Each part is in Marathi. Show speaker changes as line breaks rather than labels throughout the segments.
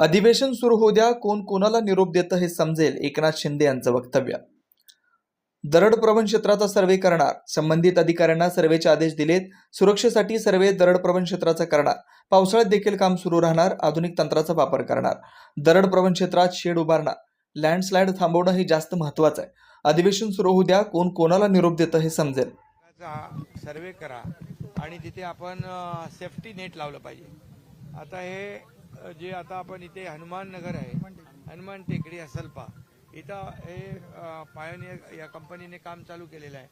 अधिवेशन सुरू होऊ द्या कोण कोणाला निरोप देतं हे समजेल एकनाथ शिंदे यांचं वक्तव्य. दरड प्रवण क्षेत्राचा सर्वे करणार संबंधित अधिकाऱ्यांना सर्वेचे आदेश दिलेत सुरक्षेसाठी सर्वे दरड प्रवण क्षेत्राचा करणार. पावसाळ्यात देखील काम सुरू राहणार आधुनिक तंत्राचा वापर करणार. दरड प्रवण क्षेत्रात शेड उभारणार. लँडस्लाईड थांबवणं हे जास्त महत्वाचं आहे. अधिवेशन सुरू होऊ द्या कोण कोणाला निरोप देतं हे समजेल.
सर्वे करा आणि तिथे आपण सेफ्टी नेट लावलं पाहिजे. आता हे जे आता आपण इथे हनुमान नगर आहे हनुमान टेकडी असलपा इथं हे पायोनियर या कंपनीने काम चालू केलेलं आहे.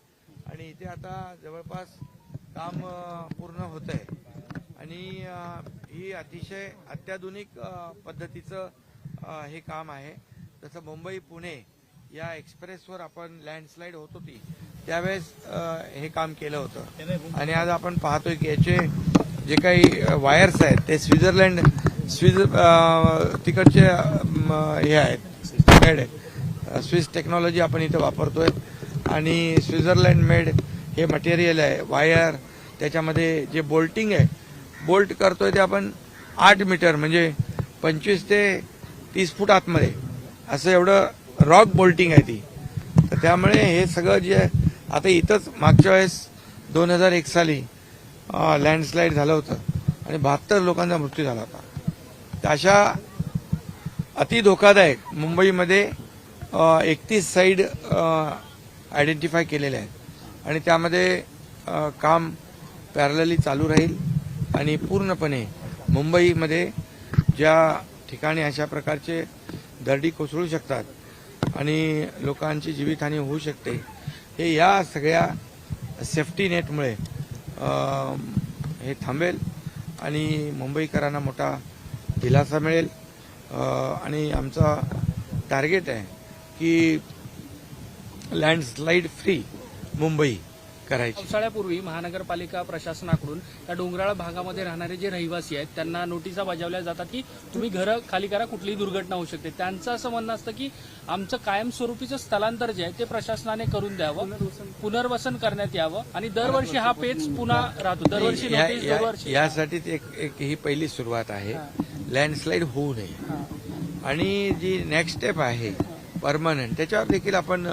आणि इथे आता जवळपास काम पूर्ण होत आहे आणि ही अतिशय अत्याधुनिक पद्धतीचं हे काम आहे. जसं मुंबई पुणे या एक्सप्रेसवर आपण लँडस्लाईड होत होती त्यावेळेस हे काम केलं होतं. आणि आज आपण पाहतोय की याचे जे काही वायर्स आहेत ते स्वित्झर्लंड स्विस तिकडचे हे आहेत मेड आहे स्विस टेक्नॉलॉजी आपण इथे वापरतोय. आणि स्वित्झर्लंड मेड हे मटेरियल आहे वायर त्याच्यामध्ये जे बोल्टिंग आहे बोल्ट करतोय ते आपण आठ मीटर म्हणजे पंचवीस ते तीस फूट आतमध्ये. असं एवढं रॉक बोल्टिंग आहे ती. तर त्यामुळे हे सगळं जे आता इथंच मागच्या वेळेस दोन हजार एक साली लँडस्लाईड झालं होतं. आणि बहात्तर लोकांचा मृत्यू झाला होता. अशा अति धोकादायक मुंबईमध्ये एकतीस साईड आयडेंटिफाय केलेल्या आहेत. आणि त्यामध्ये काम पॅरलली चालू राहील. आणि पूर्णपणे मुंबईमध्ये ज्या ठिकाणी अशा प्रकारचे दरडी कोसळू शकतात आणि लोकांची जीवितहानी होऊ शकते हे या सगळ्या सेफ्टी नेटमुळे हे थांबेल. आणि मुंबईकरांना मोठा दिलासा मिळेल. आणि आमचा टार्गेट आहे की लँडस्लाईड फ्री मुंबई करायची.
पावसाळ्यापूर्वी महानगरपालिका प्रशासनाकडून त्या डोंगराळ भागामध्ये राहणारे जे रहिवासी आहेत त्यांना नोटिसा बजावल्या जातात की तुम्ही घरं खाली करा कुठलीही दुर्घटना होऊ शकते. त्यांचं असं म्हणणं असतं की आमचं कायमस्वरूपीचं स्थलांतर जे आहे ते प्रशासनाने करून द्यावं पुनर्वसन करण्यात यावं आणि दरवर्षी हा पेच पुन्हा राहतो. दरवर्षी
यासाठी एक एक ही पहिली सुरुवात आहे. लँडस्लाईड होऊ नये. आणि जी नेक्स्ट स्टेप आहे परमनंट त्याच्यावर देखील आपण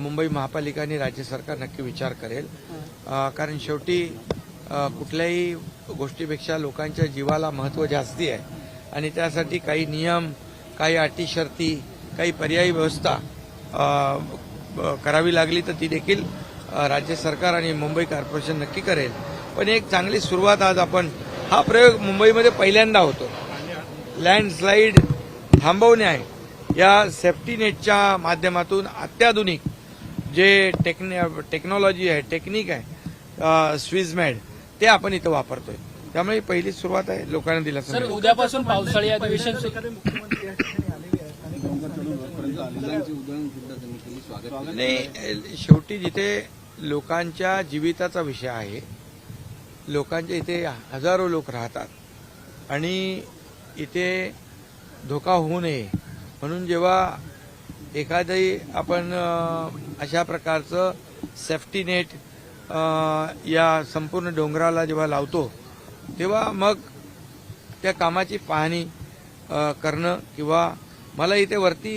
मुंबई महापालिका आणि राज्य सरकार नक्की विचार करेल. कारण शेवटी कुठल्याही गोष्टीपेक्षा लोकांच्या जीवाला महत्त्व जास्ती आहे. आणि त्यासाठी काही नियम काही अटी शर्ती काही पर्यायी व्यवस्था करावी लागली तर ती देखील राज्य सरकार आणि मुंबई कॉर्पोरेशन नक्की करेल. पण एक चांगली सुरुवात आज आपण हा प्रयोग मुंबईमध्ये पहिल्यांदा होतो. लँडस्लाईड थांबवणे आहे. या सेफ्टी नेटच्या माध्यमातून अत्याधुनिक जे टेक्नि टेक्नॉलॉजी आहे टेक्निक आहे स्विझमॅड ते आपण इथं वापरतोय. त्यामुळे ही पहिली सुरुवात आहे लोकांना दिलासा
सर. उद्यापासून पावसाळी अधिवेशन
नाही शेवटी जिथे लोकांच्या जीविताचा विषय आहे लोकांच्या इथे हजारो लोक राहतात. आणि इथे धोका होऊ नये. म्हणून जेव्हा एखादही आपण अशा प्रकारचं सेफ्टी नेट या संपूर्ण डोंगराला जेव्हा लावतो तेव्हा मग त्या कामाची पाहणी करणं किंवा मला इथे वरती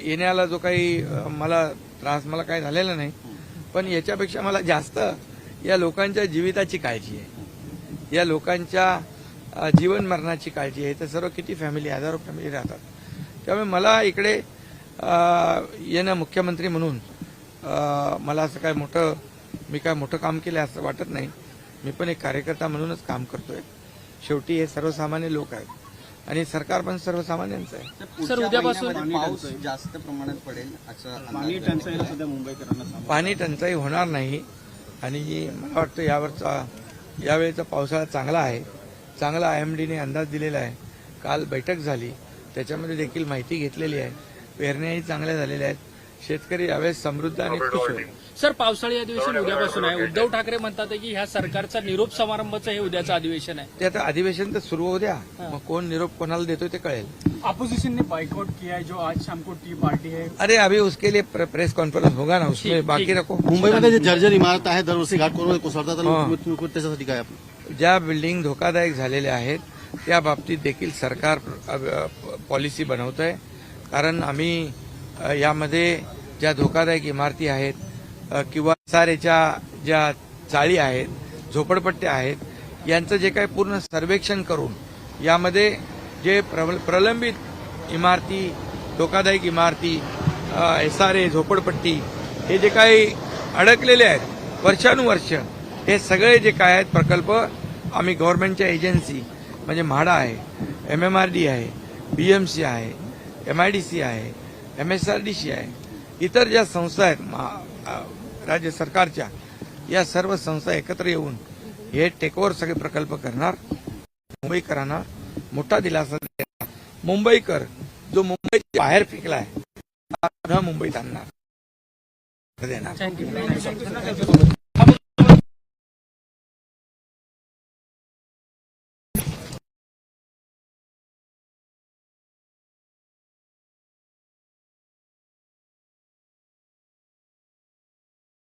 येण्याला जो काही मला त्रास मला काही झालेला नाही. पण याच्यापेक्षा मला जास्त या लोकांच्या जीविताची काळजी आहे. या लोकांच्या जीवन मरणाची काळजी आहे. तर सर्व किती फॅमिली हजारो फॅमिली राहतात. त्यामुळे मला इकडे येणं मुख्यमंत्री म्हणून मला असं काय मोठं मी काय मोठं काम केलं असं वाटत नाही. मी पण एक कार्यकर्ता म्हणूनच काम करतोय. शेवटी हे सर्वसामान्य लोक आहेत. आणि सरकार पण सर्वसामान्यांचं आहे.
सर, उद्यापासून-
पाऊस जास्त प्रमाणात पडेल असं
पाणी
अंदाज
टंचाईला सध्या मुंबईकरांना सामोरं
पाणी टंचाई होणार नाही. आणि मला वाटतं यावरचा यावेळेचा पावसाळा चांगला आहे. चांगला आय एम डीने अंदाज दिलेला आहे. काल बैठक झाली. त्याच्यामध्ये देखील माहिती घेतलेली आहे. पेरण्याही चांगल्या झालेल्या आहेत. शेतकरी यावेळेस समृद्ध आणि खुश होईल.
सर पावसाळी अधिवेशन उद्यापासून आहे. उद्धव ठाकरे म्हणतात की ह्या सरकारचा निरोप समारंभाचं हे उद्याचं अधिवेशन आहे.
ते आता अधिवेशन तर सुरू होऊ द्या. मग कोण निरोप कोणाला देतोय ते कळेल.
अपोजिशन ने बाइकआउट किया है जो आज शाम को टी पार्टी है।
अरे अभी उसके लिए प्र- प्रेस कॉन्फ्रेंस होगा ना उसमें बाकी. रखो.
मुंबईमध्ये जे जर्जर इमारत आहे दरवर्षी घाट कोसळतात
हा.
तुम्ही त्याच्यासाठी काय आपलं
ज्या बिल्डिंग धोकादायक झालेल्या आहेत त्या बाबतीत देखील सरकार पॉलिसी बनवत आहे कारण आम्ही यामध्ये ज्या धोकादायक इमारती आहेत किंवा सारेच्या ज्या चाळी आहेत झोपडपट्ट्या आहेत यांचं जे काही पूर्ण सर्वेक्षण करून यामध्ये जे प्रबल- प्रलंबित इमारती धोकादायक इमारती एस आर ए झोपडपट्टी हे जे काही अडकलेले आहेत वर्षानुवर्ष हे सगळे जे काय आहेत प्रकल्प आम्ही गव्हर्नमेंटच्या एजन्सी म्हणजे म्हाडा आहे एम एम आर डी आहे बी एम सी आहे एम आय डी सी आहे M S R D C आहे. इतर ज्या संस्था आहेत महा- राज्य सरकारच्या या सर्व संस्था एकत्र येऊन हे टेकओव्हर सगळे प्रकल्प करणार मुंबईकरांना मोठा दिलासा देणार. मुंबईकर जो मुंबई बाहेर आहे पुन्हा मुंबईत आणणार. देणार.